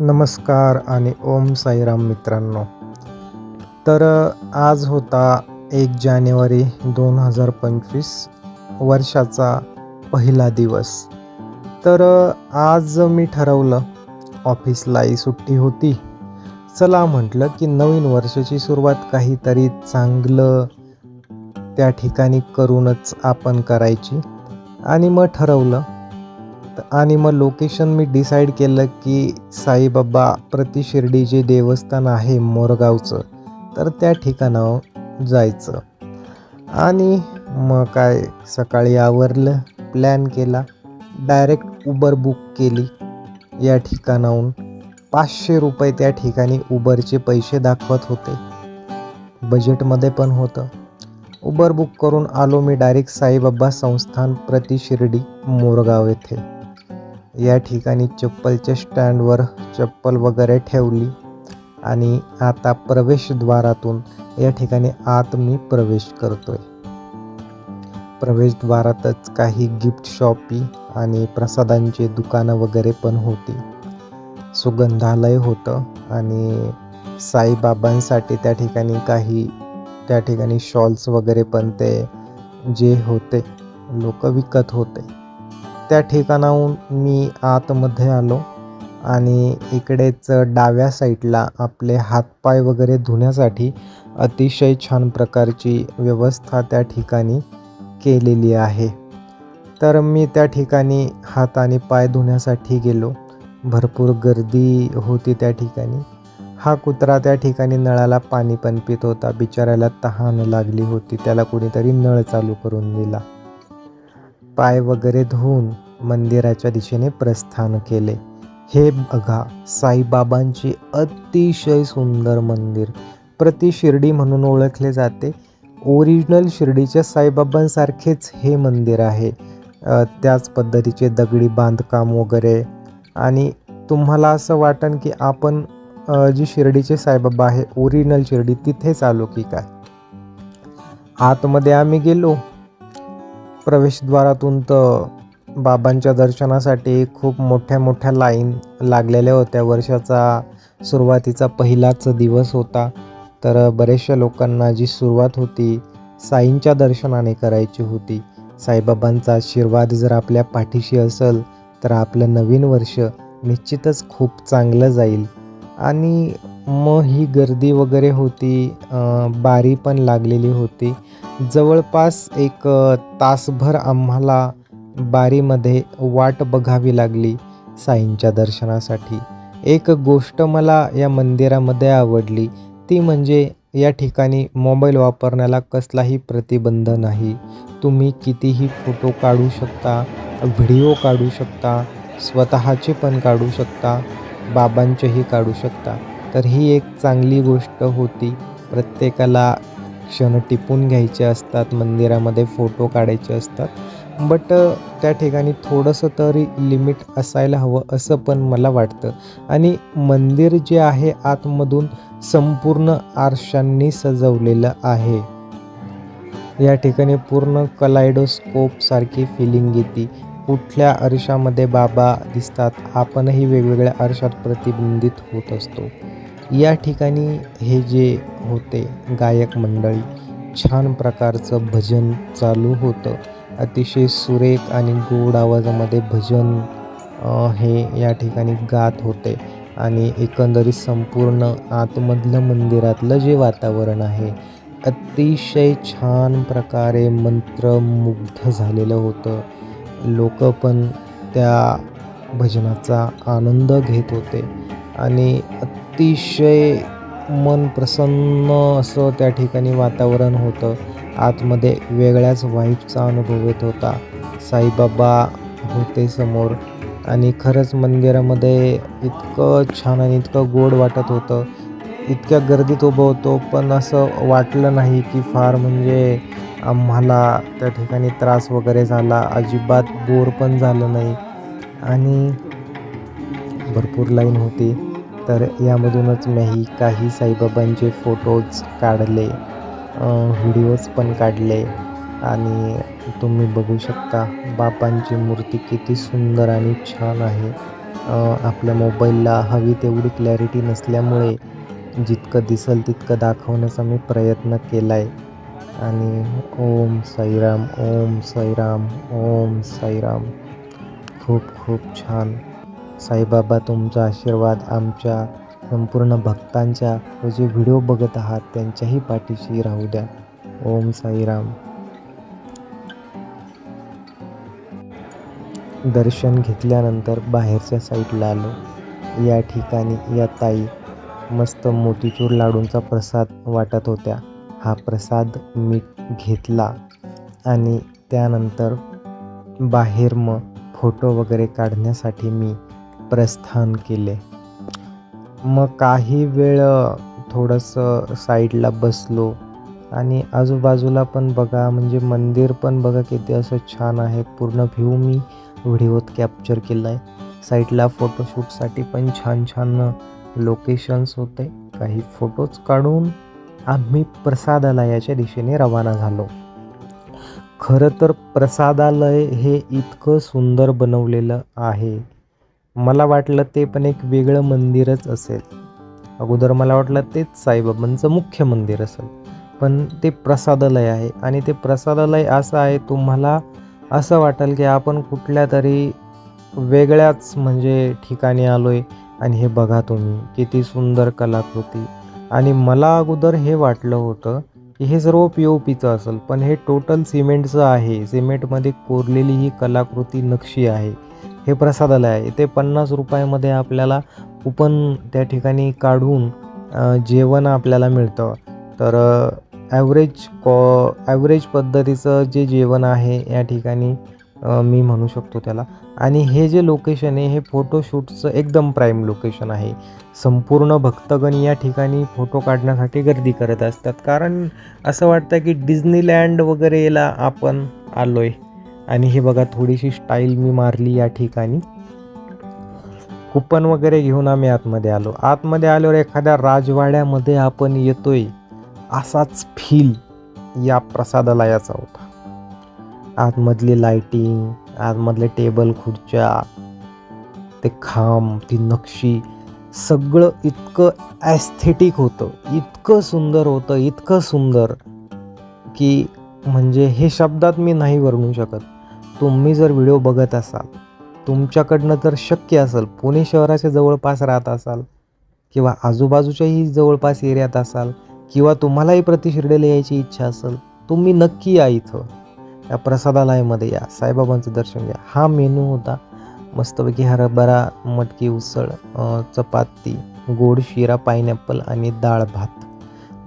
नमस्कार आणि ओम साईराम मित्रांनो. तर आज होता एक जानेवारी दोन हजार पंचवीस वर्षाचा पहिला दिवस. तर आज मी ठरवलं ऑफिसलाही सुट्टी होती. चला म्हटलं की नवीन वर्षाची सुरुवात काहीतरी चांगलं त्या ठिकाणी करूनच आपण करायची. आणि मग ठरवलं शकतं आणि मग लोकेशन मी डिसाईड केलं की साईबाबा प्रतिशिर्डी जे देवस्थान आहे मोरगावचं तर त्या ठिकाणावर जायचं. आणि मग काय सकाळी आवरलं प्लॅन केला. डायरेक्ट उबर बुक केली या ठिकाणाहून. पाचशे रुपये त्या ठिकाणी उबरचे पैसे दाखवत होते. बजेटमध्ये पण होतं. उबर बुक करून आलो मी डायरेक्ट साईबाबा संस्थान प्रति शिर्डी मोरगाव येथे. या ठिकाणी चप्पलच्या स्टँडवर चप्पल वगैरे ठेवली आणि आता प्रवेशद्वारातून या ठिकाणी आत मी प्रवेश करतोय. प्रवेशद्वारातच काही गिफ्ट शॉपी आणि प्रसादांची दुकानं वगैरे पण होती. सुगंधालय होतं आणि साईबाबांसाठी त्या ठिकाणी काही त्या ठिकाणी शॉल्स वगैरे पण ते जे होते लोक विकत होते. त्या ठिकाणाहून मी आतमध्ये आलो आणि इकडेच डाव्या साईडला आपले हातपाय वगैरे धुण्यासाठी अतिशय छान प्रकारची व्यवस्था त्या ठिकाणी केलेली आहे. तर मी त्या ठिकाणी हात आणि पाय धुण्यासाठी गेलो. भरपूर गर्दी होती त्या ठिकाणी. हा कुत्रा त्या ठिकाणी नळाला पाणी पण पित होता. बिचाऱ्याला तहान लागली होती. त्याला कुणीतरी नळ चालू करून दिला. पाय वगैरे धुवून मंदिराच्या दिशेने प्रस्थान केले. हे बघा साईबाबांची अतिशय सुंदर मंदिर. प्रति शिर्डी म्हणून ओळखले जाते. ओरिजिनल शिर्डीच्या साईबाबांसारखेच हे मंदिर आहे. त्याच पद्धतीचे दगडी बांधकाम वगैरे. आणि तुम्हाला असं वाटन की आपण जी शिर्डीचे साईबाबा आहे ओरिजिनल शिर्डी तिथेच आलो की काय? आतमध्ये आम्ही गेलो. प्रवेशद्वारातून तर बाबांच्या दर्शनासाठी खूप मोठ्या मोठ्या लाईन लागलेल्या होत्या. वर्षाचा सुरुवातीचा पहिलाच दिवस होता. तर बऱ्याचशा लोकांना जी सुरुवात होती साईंच्या दर्शनाने करायची होती. साईबाबांचा आशीर्वाद जर आपल्या पाठीशी असेल तर आपलं नवीन वर्ष निश्चितच खूप चांगलं जाईल. आणि मग ही गर्दी वगैरे होती बारी पण लागलेली होती. जवळपास एक तासभर आम्हाला बारीमध्ये वाट बघावी लागली साईंच्या दर्शनासाठी. एक गोष्ट मला या मंदिरामध्ये आवडली ती म्हणजे या ठिकाणी मोबाईल वापरण्याला कसलाही प्रतिबंध नाही. तुम्ही कितीही फोटो काढू शकता व्हिडिओ काढू शकता स्वतःचे पण काढू शकता बाबांचेही काढू शकता. तर ही एक चांगली गोष्ट होती. प्रत्येकाला क्षण टिपून घ्यायचे असतात मंदिरामध्ये फोटो काढायचे असतात. बट त्या ठिकाणी थोडंसं तरी लिमिट असायला हवं असं पण मला वाटतं. आणि मंदिर जे आहे आतमधून संपूर्ण आरशांनी सजवलेलं आहे. या ठिकाणी पूर्ण कलायडोस्कोपसारखी फिलिंग येते. कुठल्या आरशामध्ये बाबा दिसतात आपणही वेगवेगळ्या आरशात प्रतिबिंबित होत असतो. या ठिकाणी हे जे होते गायक मंडळी छान प्रकारचं भजन चालू होतं. अतिशय सुरेख आणि गोड आवाजामध्ये भजन हे या ठिकाणी गात होते. आणि एकंदरीत संपूर्ण आतमधलं मंदिरातलं जे वातावरण आहे अतिशय छान प्रकारे मंत्रमुग्ध झालेलं होतं. लोक पण त्या भजनाचा आनंद घेत होते. आणि अतिशय मन प्रसन्न असं त्या ठिकाणी वातावरण होतं. आतमध्ये वेगळ्याच वाईफचा अनुभव येत होता. साईबाबा होते समोर. आणि खरंच मंदिरामध्ये इतकं छान आणि इतकं गोड वाटत होतं. इतक्या गर्दीत उभं होतो पण असं वाटलं नाही की फार म्हणजे आम्हाला त्या ठिकाणी त्रास वगैरे झाला. अजिबात बोर पण झालं नाही. आणि भरपूर लाईन होती. तर यामधूनच मीही काही साईबाबांचे फोटोज काढले व्हिडिओज पण काढले आणि तुम्ही बघू शकता बाबांची मूर्ती किती सुंदर आणि छान आहे. आपल्या मोबाईलला हवी तेवढी क्लॅरिटी नसल्यामुळे जितकं दिसेल तितकं दाखवण्याचा मी प्रयत्न केला आहे आणि ओम साईराम ओम साईराम ओम साईराम. खूप खूप छान. साईबाबा तुमचा आशीर्वाद आमच्या संपूर्ण भक्तांच्या व जे व्हिडिओ बघत आहात त्यांच्याही पाठीशी राहू द्या. ओम साईराम. दर्शन घेतल्यानंतर बाहेरच्या साईडला आलो. या ठिकाणी या ताई मस्त मोतीचूर लाडूंचा प्रसाद वाटत होत्या. हा प्रसाद मी घेतला आणि त्यानंतर बाहेर मग फोटो वगैरे काढण्यासाठी मी प्रस्थान केले. मग काही वेळ थोडंसं साईडला बसलो आणि आजूबाजूला पण बघा म्हणजे मंदिर पण बघा किती असं छान आहे. पूर्ण व्ह्यू मी व्हिडिओत कॅप्चर केला आहे साईडला फोटोशूटसाठी पण छान छान लोकेशन्स होते. काही फोटोज काढून आम्ही प्रसादालयाच्या दिशेने रवाना झालो. खरं तर प्रसादालय हे इतकं सुंदर बनवलेलं आहे. मला वाटलं ते पण एक वेगळं मंदिरच असेल. अगोदर मला वाटलं तेच साईबाबांचं मुख्य मंदिर असेल. पण ते प्रसादालय आहे आणि ते प्रसादालय असं आहे तुम्हाला असं वाटेल की आपण कुठल्या तरी वेगळ्याच म्हणजे ठिकाणी आलो आहे आणि हे बघा तुम्ही किती सुंदर कलाकृती. आणि मला अगोदर हे वाटलं होतं की हे सर्व पी ओ पीचं असेल पण हे टोटल सिमेंटचं आहे. सिमेंटमध्ये कोरलेली ही कलाकृती नक्षी आहे. हे प्रसादालय आहे. ते पन्नास रुपयामध्ये आपल्याला कुपन त्या ठिकाणी काढून जेवण आपल्याला मिळतं. तर ॲव्हरेज कॉ ॲव्हरेज पद्धतीचं जे जेवण आहे या ठिकाणी मी म्हणू शकतो त्याला. आणि हे जे लोकेशन आहे हे फोटोशूटचं एकदम प्राईम लोकेशन आहे. संपूर्ण भक्तगण या ठिकाणी फोटो काढण्यासाठी गर्दी करत असतात. कारण असं वाटतं की डिझनीलँड वगैरेला आपण आलो आहे आणि हे बघा थोडीशी स्टाईल मी मारली या ठिकाणी. कुपन वगैरे घेऊन आम्ही आतमध्ये आलो. आतमध्ये आल्यावर एखाद्या राजवाड्यामध्ये आपण येतोय असाच फील या प्रसादाला याचा होता. आतमधली लायटिंग आतमधले टेबल खुर्च्या ते खांब ती नक्षी सगळं इतकं ॲस्थेटिक होतं. इतकं सुंदर होतं इतकं सुंदर की म्हणजे हे शब्दात मी नाही वर्णू शकत. तुम्ही जर व्हिडिओ बघत असाल तुमच्याकडनं जर शक्य असेल पुणे शहराच्या जवळपास राहत असाल किंवा आजूबाजूच्याही जवळपास एरियात असाल किंवा तुम्हालाही प्रतिशिर्डेला यायची इच्छा असेल तुम्ही नक्की या इथं. या प्रसादालयामध्ये या. साईबाबांचं दर्शन घ्या. हा मेनू होता मस्तपैकी हरभरा मटकी उसळ चपाती गोड शिरा पायनॅपल आणि डाळ भात.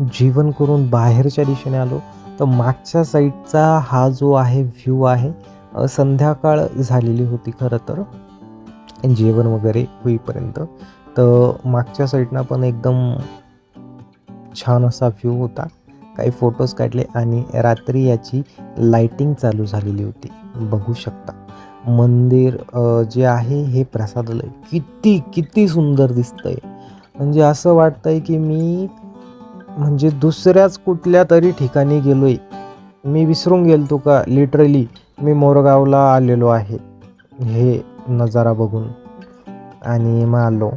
जेवण करून बाहेरच्या दिशेने आलो. तर मागच्या साईडचा हा जो आहे व्ह्यू आहे संध्याकाळ झालेली होती खरं तर. जेवण वगैरे होईपर्यंत. तर मागच्या साईडनं पण एकदम छान असा व्ह्यू होता. काही फोटोज काढले आणि रात्री याची लाईटिंग चालू झालेली होती. बघू शकता. मंदिर जे आहे हे प्रसादालय किती किती सुंदर दिसतंय. म्हणजे असं वाटतंय की मी म्हणजे दुसऱ्याच कुठल्या तरी ठिकाणी गेलोय. मी विसरून गेलतो का लिटरली मी मोरगावला आलेलो आहे. हे नजारा बघून. आणि मग आलो.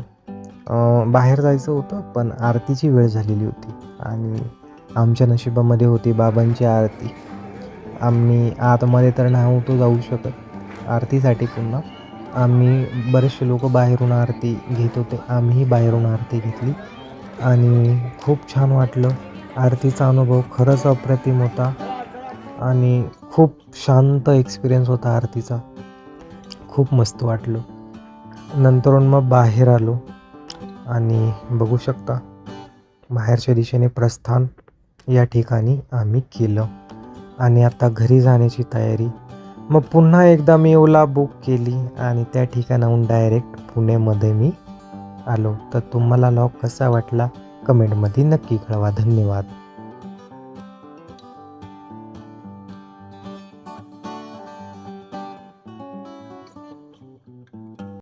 बाहेर जायचं होतं पण आरतीची वेळ झालेली होती. आणि आमच्या नशिबामध्ये होती बाबांची आरती. आम्ही आतमध्ये तर नव्हतो जाऊ शकत. आरतीसाठी पुन्हा. आम्ही बरेचसे लोक बाहेरून आरती घेत होते. आम्हीही बाहेरून आरती घेतली. आणि खूप छान वाटलं. आरतीचा अनुभव खरंच अप्रतिम होता. आणि खूप शांत एक्सपिरियन्स होता आरतीचा. खूप मस्त वाटलं. नंतरून मग बाहेर आलो आणि बघू शकता बाहेरच्या दिशेने प्रस्थान या ठिकाणी आम्ही केलं. आणि आता घरी जाण्याची तयारी. मग पुन्हा एकदा मी ओला बुक केली आणि त्या ठिकाणाहून डायरेक्ट पुणेमध्ये मी आलो. तर तुम्हाला लॉग कसा वाटला? कमेंटमध्ये नक्की कळवा. धन्यवाद.